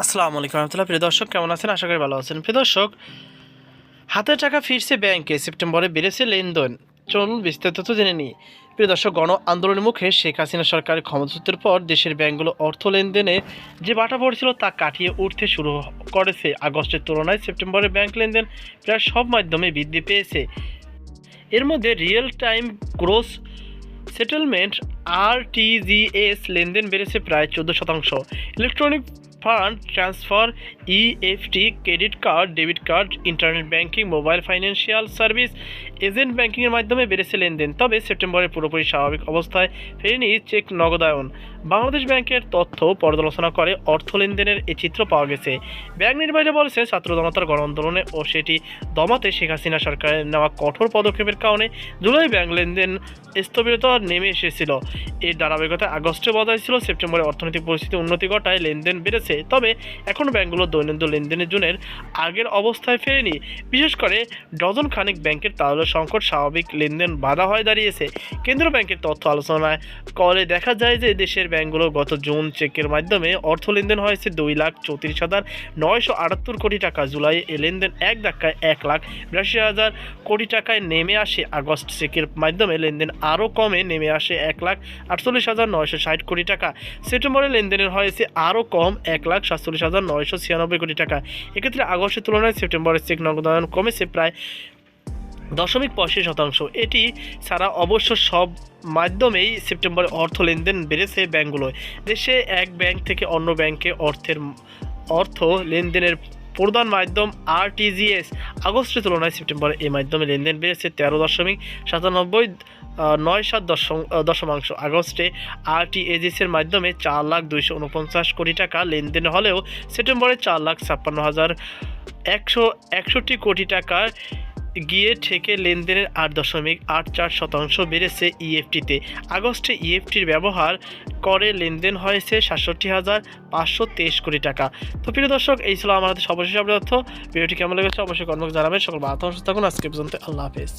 আসসালামু আলাইকুম রহমতুল্লাহ। প্রিয় দর্শক, কেমন আছেন? আশা করি ভালো আছেন। প্রিয় দর্শক, হাতের টাকা ফিরছে ব্যাংকে। সেপ্টেম্বরে বেড়েছে লেনদেন। চলুন বিস্তারিত তো জেনে নিই। প্রিয় দর্শক, গণ আন্দোলনের মুখে শেখ হাসিনা সরকারের ক্ষমতাচ্যুতের পর দেশের ব্যাংকগুলো অর্থ লেনদেনে যে বাটা পড়ছিল তা কাটিয়ে উঠতে শুরু করেছে। আগস্টের তুলনায় সেপ্টেম্বরে ব্যাংক লেনদেন প্রায় সব মাধ্যমে বৃদ্ধি পেয়েছে। এর মধ্যে real time gross settlement RTGS লেনদেন বেড়েছে প্রায় চোদ্দ শতাংশ। Electronic fund transfer EFT credit card, debit card, internet banking, mobile financial service, agent ব্যাংকিংয়ের মাধ্যমে বেড়েছে লেনদেন। তবে সেপ্টেম্বরে পুরোপুরি স্বাভাবিক অবস্থায় ফেরেনি চেক নগদায়ন। বাংলাদেশ ব্যাংকের তথ্য পর্যালোচনা করে অর্থ লেনদেনের এই চিত্র পাওয়া গেছে। ব্যাংক নির্বাহীরা বলেছে, ছাত্র জনতার গণ আন্দোলনে ও সেটি দমাতে শেখ হাসিনা সরকারের নেওয়া কঠোর পদক্ষেপের কারণে জুলাই ব্যাংক লেনদেন স্থবিরতা নেমে এসেছিল। এর ধারাবাহিকতায় আগস্টে বজায় ছিল সেপ্টেম্বরে অর্থনৈতিক পরিস্থিতি উন্নতি ঘটায় লেনদেন বেড়েছে। তবে এখন ব্যাংকগুলো দৈনন্দিন লেনদেনের জনের আগের অবস্থায় ফেরেনি। বিশেষ করে ডজন খানিক ব্যাংকের তাহলে সংকট স্বাভাবিক লেনদেন বাধা হয়ে দাঁড়িয়েছে। কেন্দ্রীয় ব্যাংকের তথ্য আলোচনায় কলে দেখা যায় যে দেশের ব্যাংকগুলো গত জুন চেকের মাধ্যমে অর্থ লেনদেন হয়েছে দুই লাখ চৌত্রিশ হাজার নয়শো আটাত্তর কোটি টাকা। জুলাই এ লেনদেন এক ধাক্কায় এক লাখ বিরাশি হাজার কোটি টাকায় নেমে আসে। আগস্ট চেকের মাধ্যমে লেনদেন আরও কমে নেমে আসে এক লাখ আটচল্লিশ হাজার নয়শো ষাট কোটি টাকা। সেপ্টেম্বরে লেনদেনের হয়েছে আরও কম এক লাখ সাতচল্লিশ হাজার নয়শো ছিয়ানব্বই কোটি টাকা। এক্ষেত্রে আগস্টের তুলনায় সেপ্টেম্বরে চেক নগদায়ন কমেছে প্রায় দশমিক পঁয়ষট্টি শতাংশ। এটি ছাড়া অবশ্য সব মাধ্যমেই সেপ্টেম্বরে অর্থ লেনদেন বেড়েছে ব্যাংকগুলোয় দেশে এক ব্যাংক থেকে অন্য ব্যাংকে অর্থের অর্থ লেনদেনের প্রধান মাধ্যম আরটিজিএস আগস্টের তুলনায় সেপ্টেম্বরে এই মাধ্যমে লেনদেন বেড়েছে তেরো দশমিক সাতানব্বই নয় সাত দশম দশমাংশ। আগস্টে আরটিএজিএসের মাধ্যমে চার লাখ দুইশো উনপঞ্চাশ কোটি টাকা লেনদেন হলেও সেপ্টেম্বরে চার লাখ ছাপ্পান্ন হাজার একশো একষট্টি কোটি টাকার গিয়ে ঠেকে লেনদেনের আট দশমিক আট চার শতাংশ বেড়েছে ইএফটিতে আগস্টে ইএফটির ব্যবহার করে লেনদেন হয়েছে সাতষট্টি হাজার পাঁচশো তেইশ কোটি টাকা। তো প্রিয় দর্শক, এই ছিল আমাদের সর্বশেষ আপডেট তথ্য। ভিডিওটি কেমন লেগেছে অবশ্যই কর্মক জানাবেন। সকল সুস্থ থাকুন। আজকে পর্যন্ত আল্লাহ হাফেজ।